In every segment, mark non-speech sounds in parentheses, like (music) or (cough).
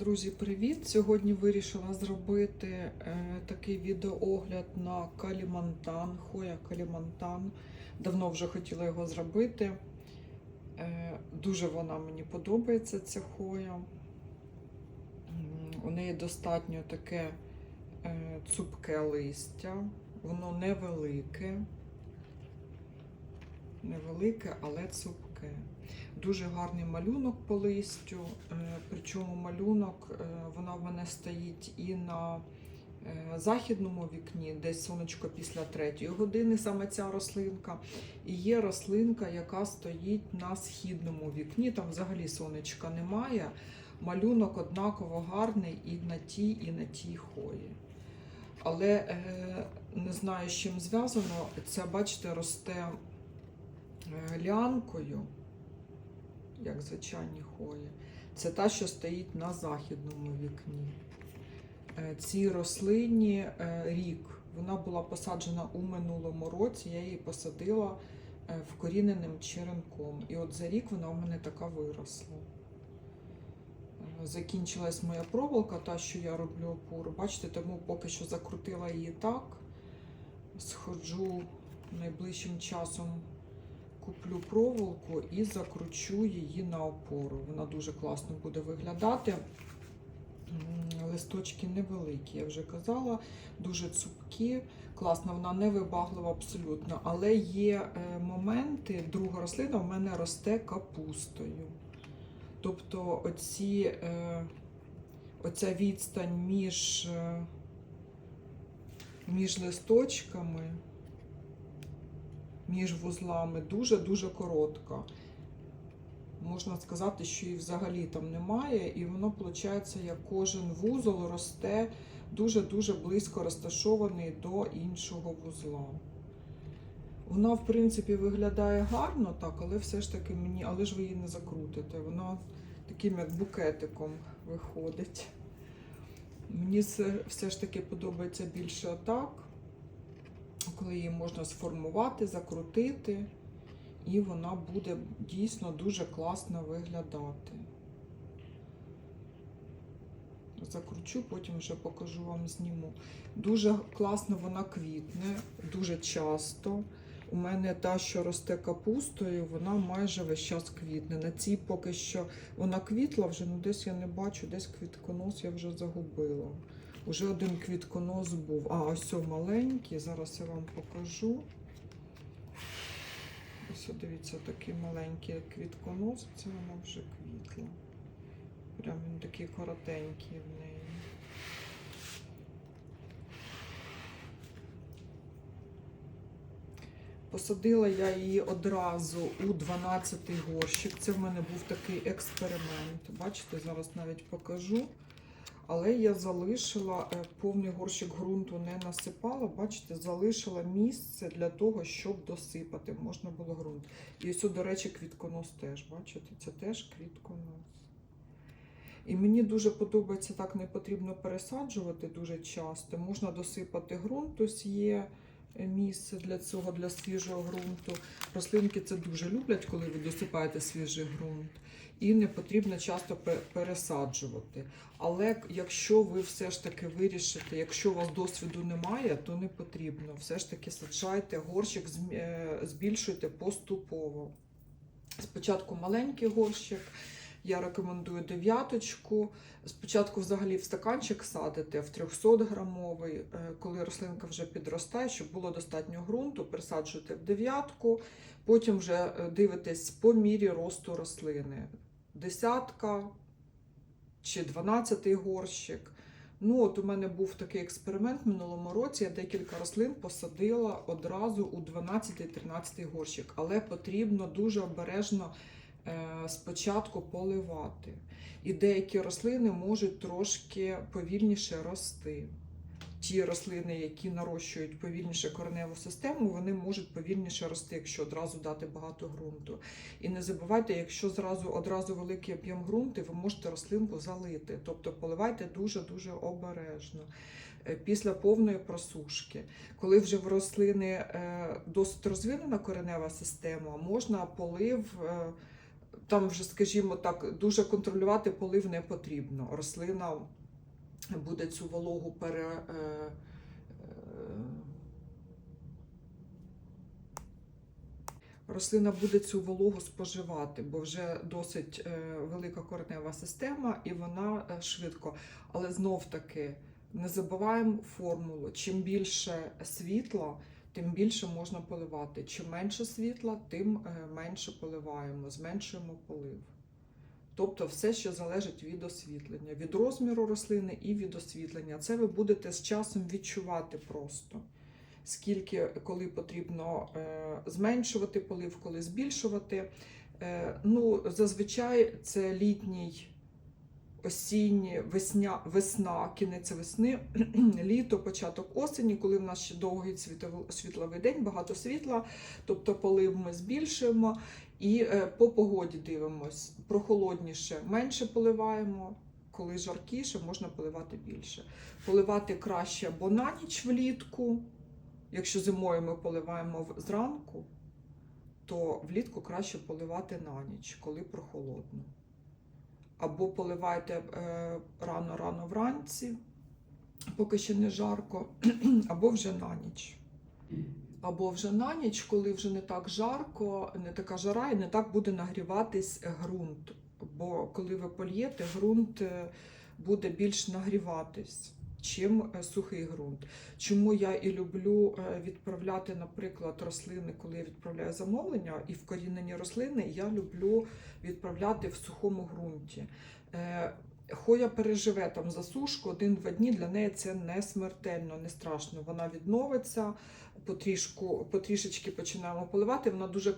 Друзі, привіт! Сьогодні вирішила зробити е, такий відеоогляд на калімантан, хоя калімантан. Давно вже хотіла його зробити. Е, дуже вона мені подобається, ця хоя. У неї достатньо таке е, цупке листя, воно невелике. Невелике, але цупке. Дуже гарний малюнок по листю. е, Причому малюнок е, вона в мене стоїть і на е, західному вікні, десь сонечко після третьої години, саме ця рослинка. І є рослинка, яка стоїть на східному вікні. Там взагалі сонечка немає. Малюнок однаково гарний і на тій, і на тій хої. Але не знаю, з чим зв'язано. Ця, бачите, росте ліанкою як звичайні хої. Це та, що стоїть на західному вікні. Е, Цій рослині е, рік. Вона була посаджена у минулому році. Я її посадила е, вкоріненим черенком. І от за рік вона у мене така виросла. Закінчилась моя проволока, та, що я роблю опору. Бачите, тому поки що закрутила її так. Сходжу найближчим часом куплю проволоку і закручу її на опору. Вона дуже класно буде виглядати. Листочки невеликі, я вже казала, дуже цупкі. Класно, вона не вибаглива абсолютно. Але є е, моменти, друга рослина в мене росте капустою. Тобто оці, е, оця відстань між, е, між листочками між вузлами дуже-дуже коротка. Можна сказати, що і взагалі там немає, і воно, виходить, як кожен вузол росте дуже-дуже близько розташований до іншого вузла. Вона, в принципі, виглядає гарно, так, але все ж таки мені, але ж ви її не закрутите. Вона таким як букетиком виходить. Мені все ж таки подобається більше отак коли її можна сформувати, закрутити, і вона буде дійсно дуже класно виглядати. Закручу, потім вже покажу вам зніму. Дуже класно вона квітне, дуже часто. У мене та, що росте капустою, вона майже весь час квітне. На цій поки що вона квітла вже, ну десь я не бачу, десь квітконос я вже загубила. Уже один квітконос був. А, ось маленький. Зараз я вам покажу. Ось дивіться, такий маленький квітконос. Це вона вже квітла. Прям він такий коротенький в неї. Посадила я її одразу у 12-й горщик. Це в мене був такий експеримент. Бачите, зараз навіть покажу. Але я залишила е, повний горщик ґрунту, не насипала, бачите, залишила місце для того, щоб досипати. Можна було ґрунт. І ось, до речі, квітконос теж, бачите, це теж квітконос. І мені дуже подобається, так не потрібно пересаджувати дуже часто. Можна досипати ґрунт, ось є місце для цього, для свіжого ґрунту. Рослинки це дуже люблять, коли ви досипаєте свіжий ґрунт. І не потрібно часто пересаджувати. Але якщо ви все ж таки вирішите, якщо у вас досвіду немає, то не потрібно. Все ж таки саджайте горщик, е, збільшуйте поступово. Спочатку маленький горщик. Я рекомендую дев'яточку. Спочатку взагалі в стаканчик садите в 300 грамовий, Е, коли рослинка вже підростає, щоб було достатньо ґрунту, присаджуєте в дев'ятку, потім вже е, дивитесь по мірі росту рослини. Десятка чи дванадцятий горщик. Ну, от у мене був такий експеримент в минулому році. Я декілька рослин посадила одразу у 12-13 горщик, але потрібно дуже обережно спочатку поливати. І деякі рослини можуть трошки повільніше рости. Ті рослини, які нарощують повільніше кореневу систему, вони можуть повільніше рости, якщо одразу дати багато ґрунту. І не забувайте, якщо зразу одразу великий об'єм ґрунту, ви можете рослинку залити. Тобто поливайте дуже-дуже обережно. Е, Після повної просушки, коли вже в рослини е, досить розвинена коренева система, можна полив е, там вже, скажімо так, дуже контролювати полив не потрібно. Рослина буде цю вологу пере. е, е, Рослина буде цю вологу споживати, бо вже досить е, велика коренева система і вона швидко. Але знов таки не забуваємо формулу: чим більше світла, тим більше можна поливати. Чим менше світла, тим е, менше поливаємо, зменшуємо полив. Тобто все, що залежить від освітлення, від розміру рослини і від освітлення. Це ви будете з часом відчувати просто. Скільки, коли потрібно е, зменшувати полив, коли збільшувати. Е, ну, зазвичай це літній, осінній, весня, весна, кінець весни, (clears throat) літо, початок осені, коли в нас ще довгий світловий день, багато світла, тобто полив ми збільшуємо. І е, по погоді дивимось. Прохолодніше менше поливаємо, коли жаркіше, можна поливати більше. Поливати краще або на ніч влітку. Якщо зимою ми поливаємо зранку, то влітку краще поливати на ніч, коли прохолодно. Або поливайте е, рано-рано вранці, поки ще не жарко, (clears throat) або вже на ніч. Або вже на ніч, коли вже не так жарко, не така жара і не так буде нагріватись ґрунт. Бо коли ви польєте, ґрунт е, буде більш нагріватись, чим е, сухий ґрунт. Чому я і люблю е, відправляти, наприклад, рослини, коли я відправляю замовлення, і вкорінені рослини я люблю відправляти в сухому ґрунті. Е, Хоя переживе там засушку один-два дні, для неї це не смертельно, не страшно. Вона відновиться, потрішку, потрішечки починаємо поливати, вона дуже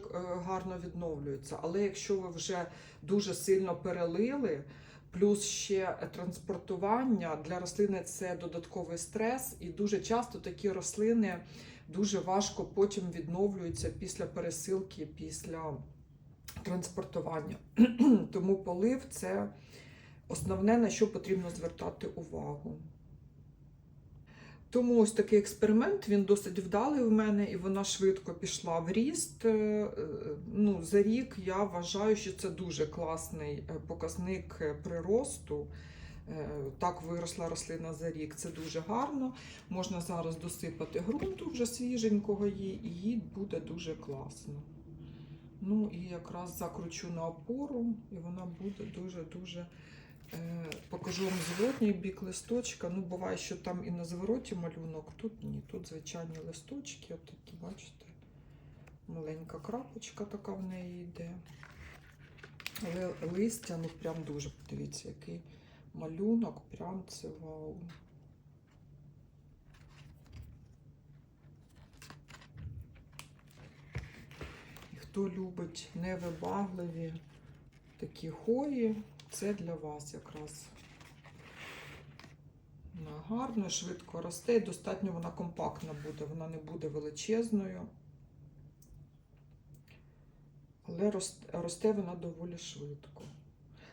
гарно відновлюється. Але якщо ви вже дуже сильно перелили, плюс ще транспортування для рослини це додатковий стрес, і дуже часто такі рослини дуже важко потім відновлюються після пересилки, після транспортування. (clears throat) Тому полив це основне, на що потрібно звертати увагу. Тому ось такий експеримент, він досить вдалий в мене, і вона швидко пішла в ріст. Е, е, Ну, за рік я вважаю, що це дуже класний е, показник приросту. Так виросла рослина за рік. Це дуже гарно. Можна зараз досипати ґрунту вже свіженького їй, і їй буде дуже класно. Ну і якраз закручу на опору, і вона буде дуже-дуже. Е, Покажу вам зворотній бік листочка. Ну, буває, що там і на звороті малюнок. Тут ні, тут звичайні листочки, от такі, бачите, маленька крапочка така в неї йде. Але листя, ну прям дуже, подивіться, який малюнок, прям це вау. І хто любить невибагливі такі хої, це для вас якраз. Гарно, швидко росте, достатньо вона компактна буде, вона не буде величезною. Але росте, росте вона доволі швидко.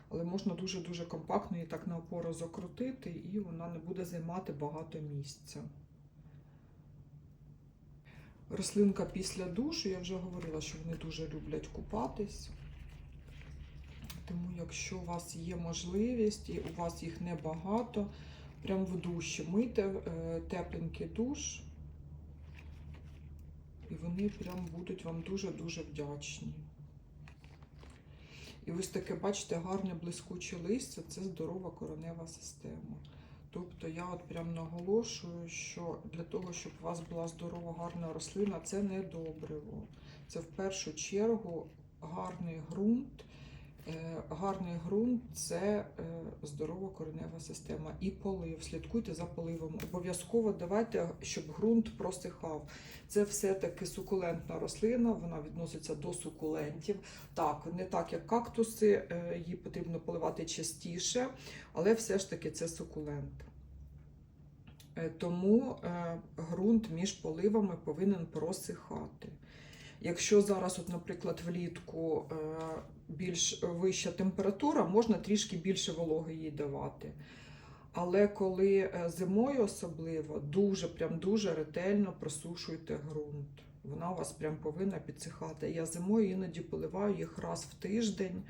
Але можна дуже-дуже компактно її так на опору закрутити, і вона не буде займати багато місця. Рослинка після душу, я вже говорила, що вони дуже люблять купатись. Тому, якщо у вас є можливість і у вас їх небагато, прям в душі мийте е, тепленький душ, і вони прям будуть вам дуже-дуже вдячні. І ось таке, бачите, гарне блискуче листя це здорова коренева система. Тобто я от прям наголошую, що для того, щоб у вас була здорова, гарна рослина, це не добриво. Це в першу чергу гарний ґрунт. Гарний ґрунт це е, здорова коренева система. І полив. Слідкуйте за поливом. Обов'язково давайте, щоб ґрунт просихав. Це все-таки сукулентна рослина, вона відноситься до сукулентів. Так, не так, як кактуси, е, її потрібно поливати частіше, але все ж таки це сукулент. Е, Тому ґрунт між поливами повинен просихати. Якщо зараз, от, наприклад, влітку е, більш вища температура, можна трішки більше вологи їй давати. Але коли е, зимою особливо, дуже прям дуже ретельно просушуйте ґрунт. Вона у вас прям повинна підсихати. Я зимою іноді поливаю їх раз в тиждень.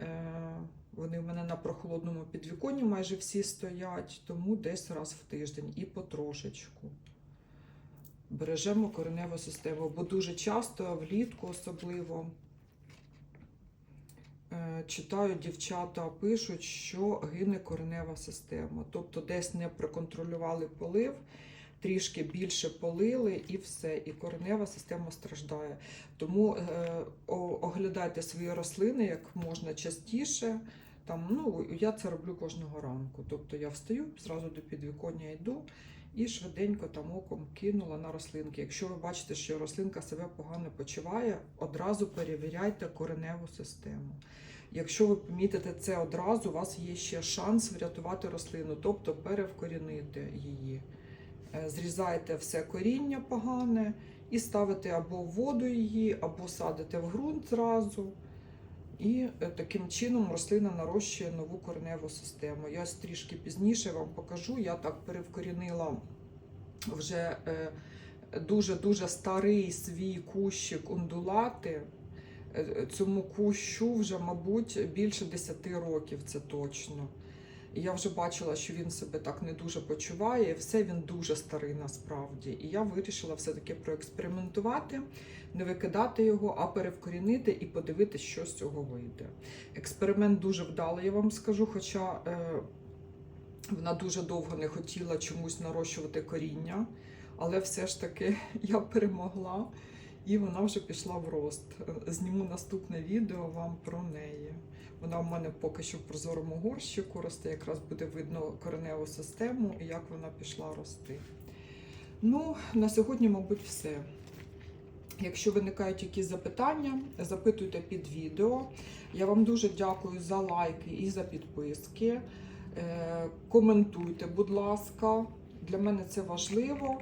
Е, Вони в мене на прохолодному підвіконні майже всі стоять, тому десь раз в тиждень і потрошечку. Бережемо кореневу систему, бо дуже часто влітку особливо е, читаю, дівчата пишуть, що гине коренева система. Тобто десь не проконтролювали полив, трішки більше полили і все, і коренева система страждає. Тому е, оглядайте свої рослини як можна частіше. Там, ну, я це роблю кожного ранку. Тобто я встаю, зразу до підвіконня йду і швиденько там оком кинула на рослинки. Якщо ви бачите, що рослинка себе погано почуває, одразу перевіряйте кореневу систему. Якщо ви помітите це одразу, у вас є ще шанс врятувати рослину, тобто перевкорінити її. Е, Зрізаєте все коріння погане і ставите або в воду її, або садите в ґрунт зразу. І е, таким чином рослина нарощує нову кореневу систему. Я трішки пізніше вам покажу. Я так перевкорінила вже е, дуже-дуже старий свій кущик ундулати. Е, Цьому кущу вже, мабуть, більше 10 років, це точно. І я вже бачила, що він себе так не дуже почуває. Все він дуже старий насправді. І я вирішила все-таки проекспериментувати, не викидати його, а перевкорінити і подивитися, що з цього вийде. Експеримент дуже вдалий, я вам скажу, хоча е, вона дуже довго не хотіла чомусь нарощувати коріння, але все ж таки (laughs) я перемогла і вона вже пішла в рост. Е, Зніму наступне відео вам про неї. Вона в мене поки що в прозорому горщику росте, якраз буде видно кореневу систему і як вона пішла рости. Ну, на сьогодні, мабуть, все. Якщо виникають якісь запитання, запитуйте під відео. Я вам дуже дякую за лайки і за підписки. Е, Коментуйте, будь ласка. Для мене це важливо.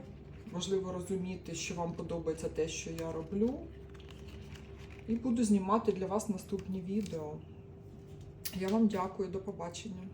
Важливо розуміти, що вам подобається те, що я роблю. І буду знімати для вас наступні відео. Я вам дякую, до побачення.